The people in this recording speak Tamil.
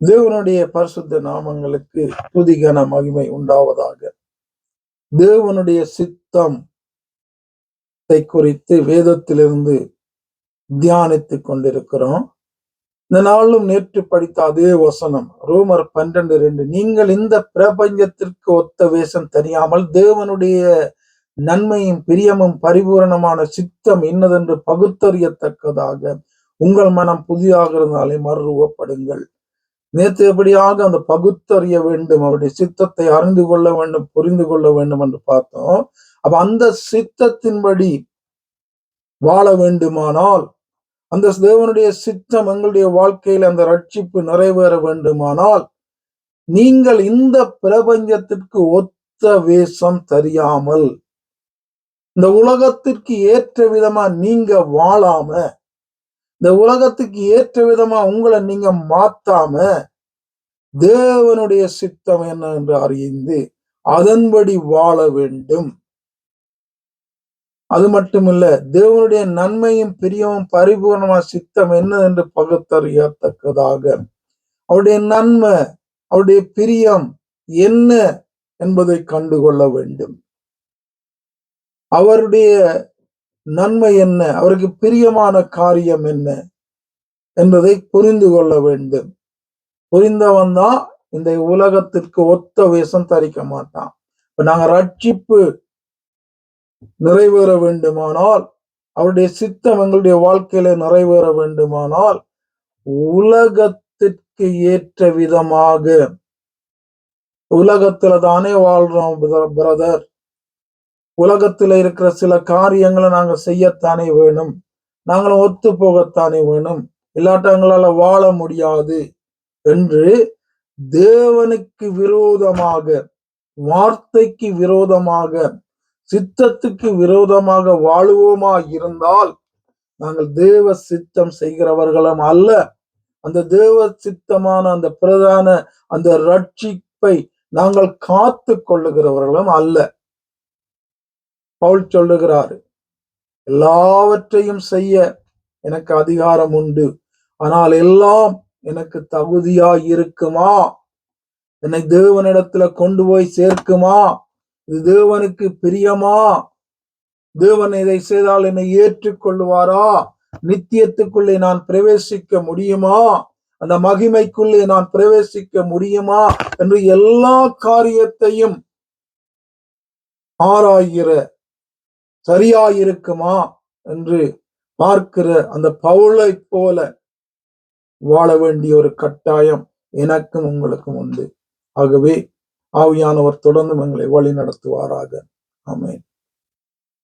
தேவனுடைய பரிசுத்த நாமங்களுக்கு துதிகன மகிமை உண்டாவதாக. தேவனுடைய சித்தம் குறித்து வேதத்திலிருந்து தியானித்துக் கொண்டிருக்கிறோம். இந்த நாளும் நேற்று படித்த அதே வசனம் ரோமர் பன்னிரண்டு ரெண்டு நீங்கள் இந்த பிரபஞ்சத்திற்கு ஒத்த வேஷம் தெரியாமல் தேவனுடைய நன்மையும் பிரியமும் பரிபூரணமான சித்தம் இன்னதென்று பகுத்தறியத்தக்கதாக உங்கள் மனம் புதியாக இருந்தாலே மறுரூபப்படுங்கள். நேற்று எப்படியாக அந்த பகுத்தறிய வேண்டும் அவருடைய சித்தத்தை அறிந்து கொள்ள வேண்டும் புரிந்து கொள்ள வேண்டும் என்று பார்த்தோம். அப்ப அந்த சித்தத்தின்படி வாழ வேண்டுமானால் அந்த தேவனுடைய சித்தம் எங்களுடைய வாழ்க்கையில் அந்த ரட்சிப்பு நிறைவேற வேண்டுமானால் நீங்கள் இந்த பிரபஞ்சத்திற்கு ஒத்த வேஷம் தெரியாமல் இந்த உலகத்திற்கு ஏற்ற விதமா நீங்க வாழாம இந்த உலகத்துக்கு ஏற்ற விதமா உங்களை நீங்க மாத்தாம தேவனுடைய சித்தம் என்ன என்று அறிந்து அதன்படி வாழ வேண்டும். அது மட்டுமில்ல தேவனுடைய நன்மையும் பிரியமும் பரிபூர்ணமா சித்தம் என்ன என்று பகுத்தறியத்தக்கதாக. அவருடைய நன்மை அவருடைய பிரியம் என்ன என்பதை கண்டுகொள்ள வேண்டும். அவருடைய நன்மை என்ன? அவருக்கு பிரியமான காரியம் என்ன? என்பதை புரிந்து கொள்ள வேண்டும். புரிந்தவன் தான் இந்த உலகத்திற்கு ஒத்த வேஷம் தரிக்க மாட்டான். இப்ப நாங்க ரட்சிப்பு நிறைவேற வேண்டுமானால் அவருடைய சித்தம் எங்களுடைய வாழ்க்கையில நிறைவேற வேண்டுமானால் உலகத்திற்கு ஏற்ற விதமாக உலகத்துல தானே வாழ்றோம் பிரதர் உலகத்துல இருக்கிற சில காரியங்களை நாங்கள் செய்யத்தானே வேணும். நாங்களும் ஒத்து போகத்தானே வேணும். இல்லாட்டங்களால வாழ முடியாது என்று தேவனுக்கு விரோதமாக வார்த்தைக்கு விரோதமாக சித்தத்துக்கு விரோதமாக வாழுவோமா இருந்தால் நாங்கள் தேவ சித்தம் செய்கிறவர்களும் அல்ல. அந்த தேவ சித்தமான அந்த பிரதான அந்த ரட்சிப்பை நாங்கள் காத்து கொள்ளுகிறவர்களும் அல்ல. பவுல் சொல்லுகிறார் எல்லாவற்றையும் செய்ய எனக்கு அதிகாரம் உண்டு. ஆனால் எல்லாம் எனக்கு தகுதியா இருக்குமா? என்னை தேவனிடத்துல கொண்டு போய் சேர்க்குமா? இது தேவனுக்கு பிரியமா? தேவன் இதை செய்தால் என்னை ஏற்றுக்கொள்வாரா? நித்தியத்துக்குள்ளே நான் பிரவேசிக்க முடியுமா? அந்த மகிமைக்குள்ளே நான் பிரவேசிக்க முடியுமா? என்று எல்லா காரியத்தையும் ஆராய்கிற சரியாயிருக்குமா என்று பார்க்கிற அந்த பவுளை போல வாழ வேண்டிய ஒரு கட்டாயம் எனக்கும் உங்களுக்கும் உண்டு. ஆகவே ஆவியானவர் தொடர்ந்து எங்களை வழி நடத்துவாராக ஆமேன்.